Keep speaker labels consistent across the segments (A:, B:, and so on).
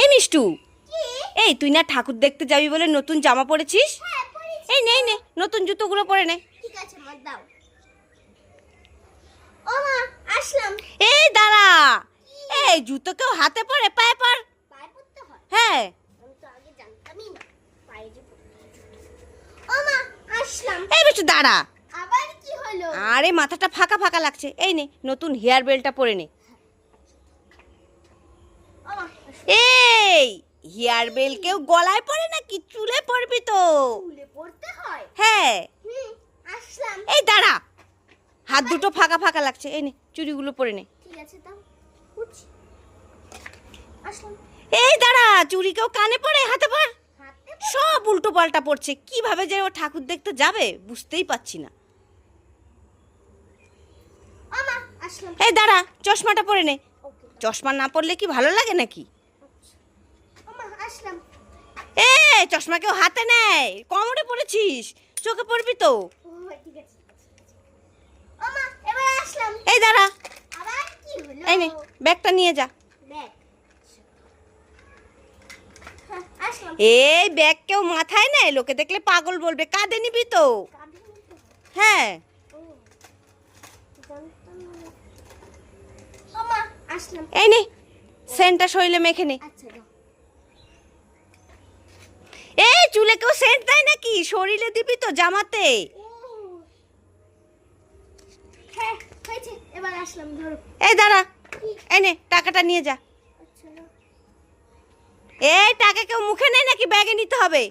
A: এই মিষ্টু। এই তুই না ঠাকুর দেখতে যাবি বলে নতুন জামা পরেছিস?
B: হ্যাঁ
A: এই নে নে নতুন জুতোগুলো পরে নে।
B: ঠিক আছে মা দাও। ও মা আসলাম।
A: এই দাঁড়া। এই জুতো কেউ হাতে পরে পায়ে পর।
B: হয়?
A: এই দাঁড়া। আরে মাথাটা ফাঁকা ফাঁকা লাগছে। এই নে নতুন হেয়ার বেলটা পরে নে
B: ও মা
A: এই হেয়ার বেল কেউ গলায় পরে নাকি চুলে পরবি তো?
B: স্কুলে পড়তে হয়?
A: হ্যাঁ।
B: আসলাম।
A: এই দাঁড়া। হাত দুটো ফাঁকা ফাঁকা লাগছে। এই নে চুড়িগুলো পরে নে।
B: ঠিক আছে দাও। আসলাম।
A: এই দাঁড়া চুড়ি কেউ কানে পড়ে হাতে পর? সব উল্টো পাল্টা পড়ছে। কীভাবে যে ও ঠাকুর দেখতে যাবে বুঝতেই পারছি না। এই দাঁড়া চশমাটা পরে নে। চশমা না পরলে কি ভালো লাগে নাকি?
B: আসলাম।
A: এ চশমা কেউ হাতে নেয় কোমরে পড়েছিস? চোখে পড়বি তো। এই দাঁড়া। এই নে ব্যাগটা নিয়ে যা।
B: ব্যাগ। হ্যাঁ,
A: এই ব্যাগ কেউ মাথায় নেয়? লোকে দেখলে পাগল বলবে। কাঁদে নিবি তো।
B: হয়।
A: এই নে সেন্টটা শরীরে মেখে নে।
B: আচ্ছা
A: চুলে কেউ সেন্ট দেয় নাকি? শরীরে দিবি তো জামাতে।
B: হ্যাঁ
A: এই দাঁড়া এনে টাকাটা নিয়ে যা।
B: আচ্ছা
A: এই টাকা কেউ মুখে নেয় নাকি ব্যাগে নিতে হবে?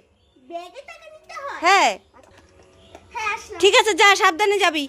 B: হয়?
A: হ্যাঁ।
B: হ্যাঁ
A: ঠিক আছে যা সাবধানে যাবি।